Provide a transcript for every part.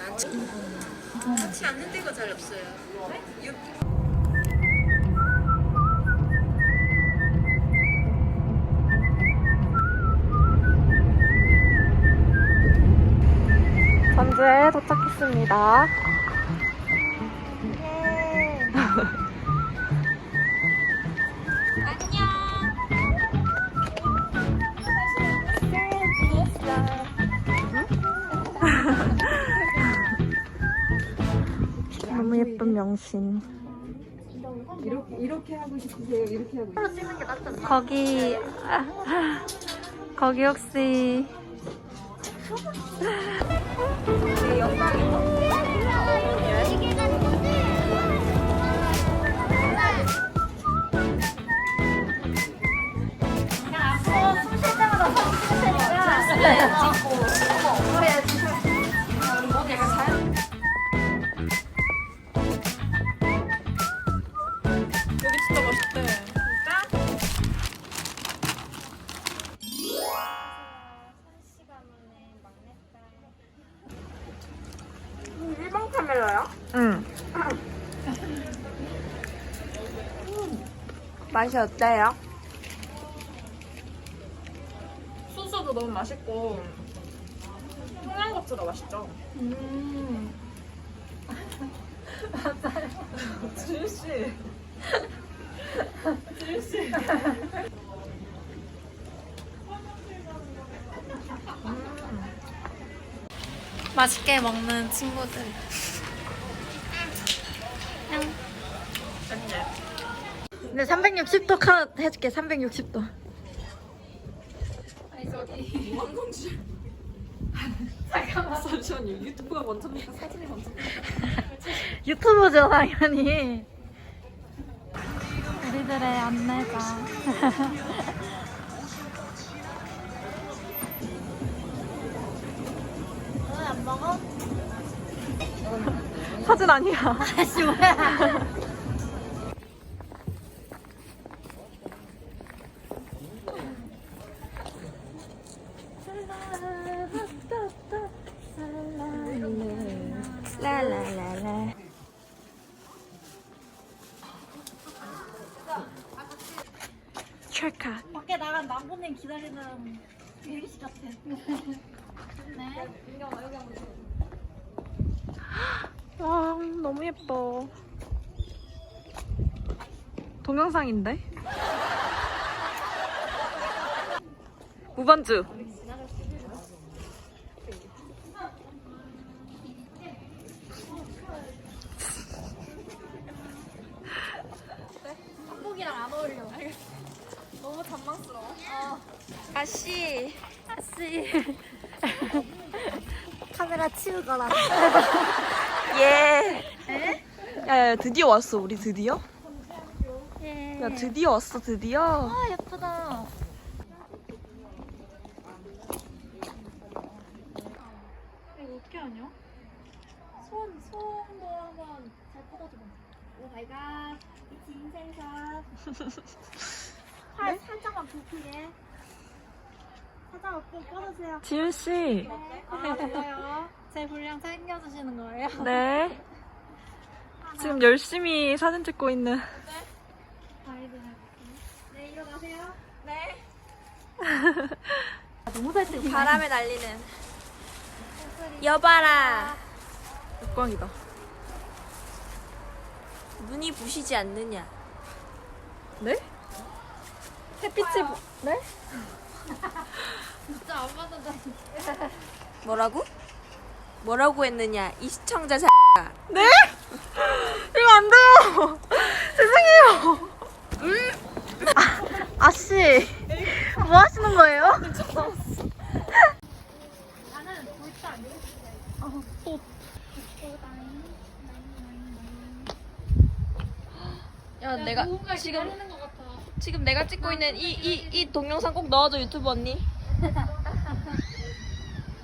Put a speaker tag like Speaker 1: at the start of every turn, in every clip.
Speaker 1: 많지 좋지 않는 데가 잘 없어요. 육- 전주에 도착했습니다. 명신.
Speaker 2: 이렇게 이렇게 하고 싶으세요? 이렇게 하고 싶으세요?
Speaker 1: 거기 거기 혹시
Speaker 2: 카메라야?
Speaker 1: 응. 맛이 어때요?
Speaker 2: 소스도 너무 맛있고 청양고추도 맛있죠? 음 맞아요 지우씨 지우씨
Speaker 1: 맛있게 먹는 친구들. 근데 360도 카운트 해줄게. 360도.
Speaker 2: 잠시만요 유튜브가 먼저입니까 사진이 먼저입니까?
Speaker 1: 유튜브죠 당연히. 우리들의 안내자. 안 먹어? 사진 아니야. 아씨 뭐야? 라라라라. 찰카.
Speaker 3: 밖에 기다리는 유리 씨 같아. 네.
Speaker 1: 와 너무 예뻐. 동영상인데? 무반주.
Speaker 3: 한복이랑 안 어울려. 너무 전망스러워. 어.
Speaker 1: 아씨.
Speaker 3: 아씨. 카메라 치우거라.
Speaker 1: 예. 야 야 드디어 왔어 우리 드디어?
Speaker 3: 예.
Speaker 1: 야 드디어 왔어 드디어.
Speaker 3: 아 예쁘다. 이거 어떻게 하냐? 손 손도 한번 잘 뻗어줘봐. 오 마이 갓. 이치 인생샷. 팔 살짝만 굽히게. 살짝만 꼭 뻗어주세요.
Speaker 1: 지윤 씨.
Speaker 3: 네. 아 좋아요. 제 분량 챙겨주시는 거예요?
Speaker 1: 네. 지금 열심히 사진 찍고 있는.
Speaker 3: 아이들 네 일어나세요. 네. 너무 잘 찍네.
Speaker 1: 바람에 날리는. 여봐라. 역광이다.
Speaker 4: 눈이 부시지 않느냐?
Speaker 1: 네? 햇빛이 부... 네?
Speaker 3: 진짜 안 받는다.
Speaker 4: 뭐라고? 뭐라고 했느냐? 이 시청자 사
Speaker 1: 네? 이거 안 돼요. 죄송해요. 음. 아, 아씨, 뭐 하시는 거예요?
Speaker 3: 나는 볼트 안 돼.
Speaker 1: 아, 또.
Speaker 4: 야, 내가
Speaker 3: 누군가
Speaker 4: 지금
Speaker 3: 기다리는 것 같아.
Speaker 4: 지금 내가 찍고 있는 이 이 이 동영상 꼭 넣어줘 유튜브 언니.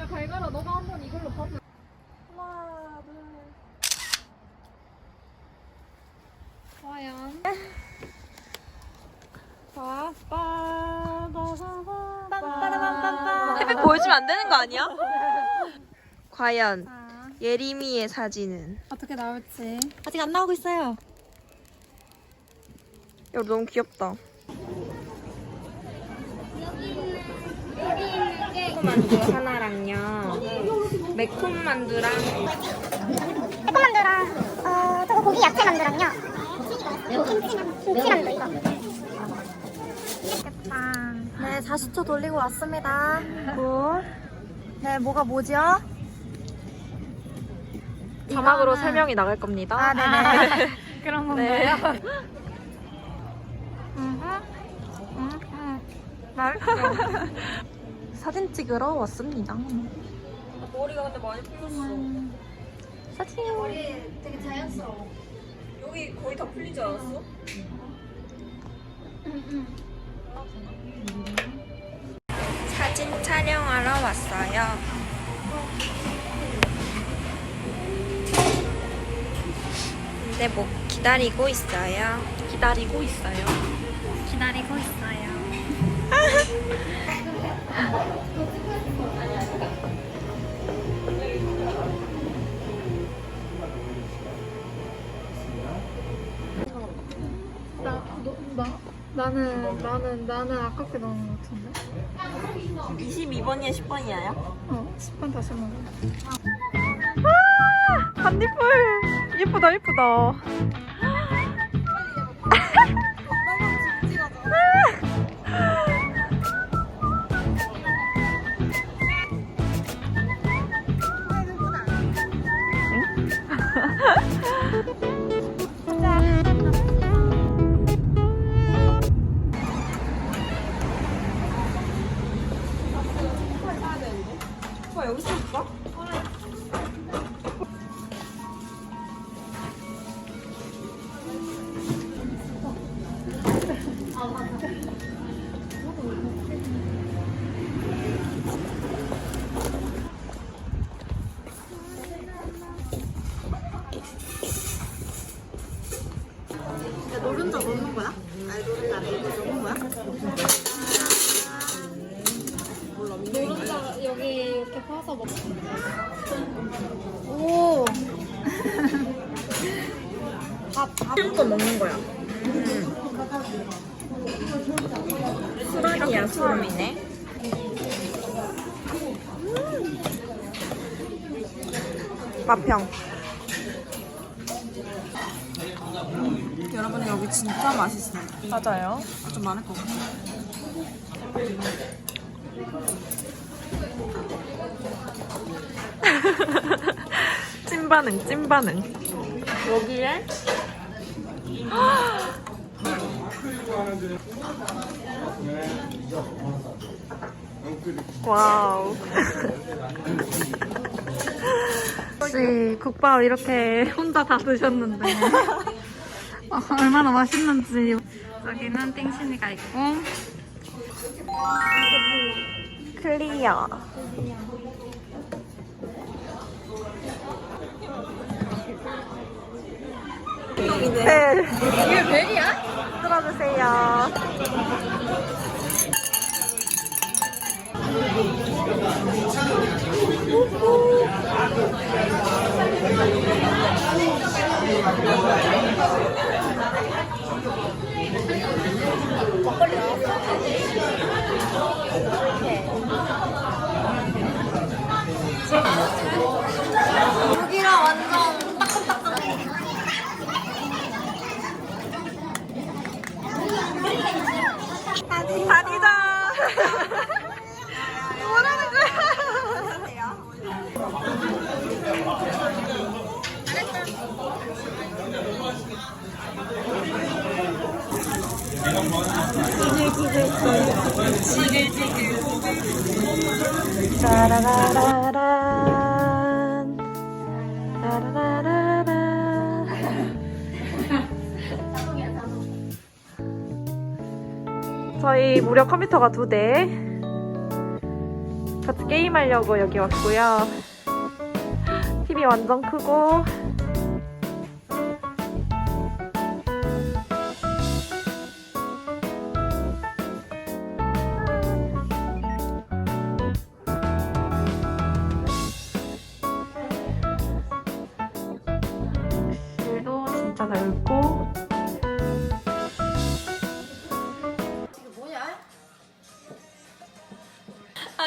Speaker 3: 야 발가라 너가 한번 이걸로 봐줘. 하나 둘. 과연.
Speaker 4: 햇빛 보여주면 안 되는 거 아니야? 과연
Speaker 3: 아,
Speaker 4: 예림이의 사진은?
Speaker 3: 어떻게 나올지.
Speaker 1: 아직 안 나오고 있어요.
Speaker 4: 야 너무 귀엽다.
Speaker 1: 만두 하나랑요.
Speaker 4: 매콤 만두랑
Speaker 5: 매콤 만두랑 어 저거 고기 야채 만두랑요. 김치만 김치 만두 이거.
Speaker 3: 네, 40초 돌리고 왔습니다. 굿. 네, 뭐가 뭐죠?
Speaker 1: 자막으로
Speaker 3: 이거는-
Speaker 1: 세 명이 나갈 겁니다.
Speaker 3: 아, 네네. 그런
Speaker 1: 네.
Speaker 3: 건가요? 음흠. 음흠. 맛있어.
Speaker 1: 사진 찍으러 왔습니다.
Speaker 4: 머리가 근데 많이 풀렸어.
Speaker 1: 사진.
Speaker 3: 머리 되게 자연스러워.
Speaker 4: 여기 거의 다 풀리지 않았어? 사진 촬영하러 왔어요. 근데 뭐 기다리고 있어요.
Speaker 1: 기다리고 있어요.
Speaker 3: 기다리고 있어요. 나, 너, 나, 나는, 나는, 나는 아깝게 나온 것 같은데?
Speaker 4: 22번이야 10번이야요?
Speaker 3: 어, 10번 다시 먹어.
Speaker 1: 반딧불 예쁘다 예쁘다.
Speaker 4: 여기
Speaker 3: 이렇게 퍼서 먹 오!
Speaker 4: 거 먹는 거야. 수란이야 수람이네. 맛평.
Speaker 2: 여러분 여기 진짜 맛있어요.
Speaker 1: 맞아요.
Speaker 2: 좀 많을 것 같아.
Speaker 1: 찐 반응 찐 반응.
Speaker 4: 여기에
Speaker 1: 와우.
Speaker 3: 혹시 국밥 이렇게 혼자 다 드셨는데 어, 얼마나 맛있는지 여기는 땡신이가 있고
Speaker 1: 클리어. 벨. 이게 벨이야? 들어주세요.
Speaker 3: 여기가 완전 따끈따끈해
Speaker 1: 다니다. 뭐라는 거야? 따라라라란 따라라라란 저희 무료 컴퓨터가 두 대. 같이 게임하려고 여기 왔고요. TV 완전 크고.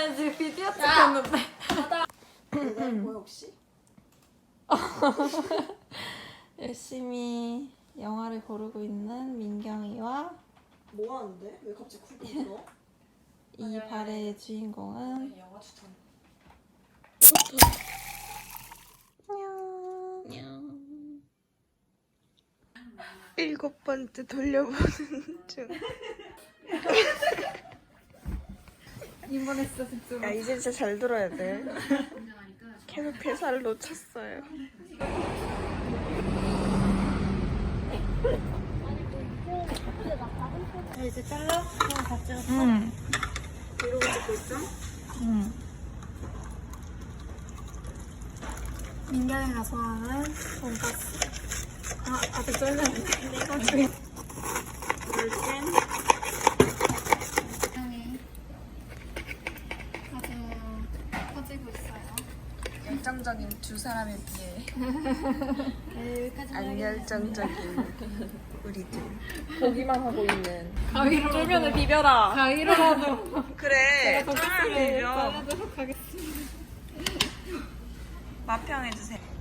Speaker 3: 아니 지금 비디오 찍혔는데
Speaker 6: 음.
Speaker 2: 뭐야 혹시?
Speaker 6: 열심히 영화를 고르고 있는 민경이와
Speaker 2: 뭐 하는데? 왜 갑자기 쿨 끊어?
Speaker 6: 이 발의 주인공은
Speaker 2: 영화 추천.
Speaker 6: 안녕. 일곱 번째 돌려보는 중.
Speaker 3: 이번에 진짜 집중.
Speaker 6: 야 이제 진짜 잘 들어야 돼. 계속 대사를 놓쳤어요.
Speaker 2: 이제 잘라? 그럼 같이
Speaker 6: 응.
Speaker 2: 이러고 찍고 있죠?
Speaker 6: 응.
Speaker 3: 민경이가 좋아하는 돈가스. 아, 다들 쫄렸네. 나중에.
Speaker 2: 물캔.
Speaker 3: 민경이 아주 커지고 있어요.
Speaker 6: 열정적인 두 사람에 비해. 안 열정적인 우리들. 보기만 하고 있는.
Speaker 3: 가위로
Speaker 6: 쫄면을 비벼라.
Speaker 3: 가위로라도
Speaker 6: 그래. 쫄면 비벼.
Speaker 3: 하겠습니다.
Speaker 6: 맛평해주세요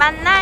Speaker 6: 도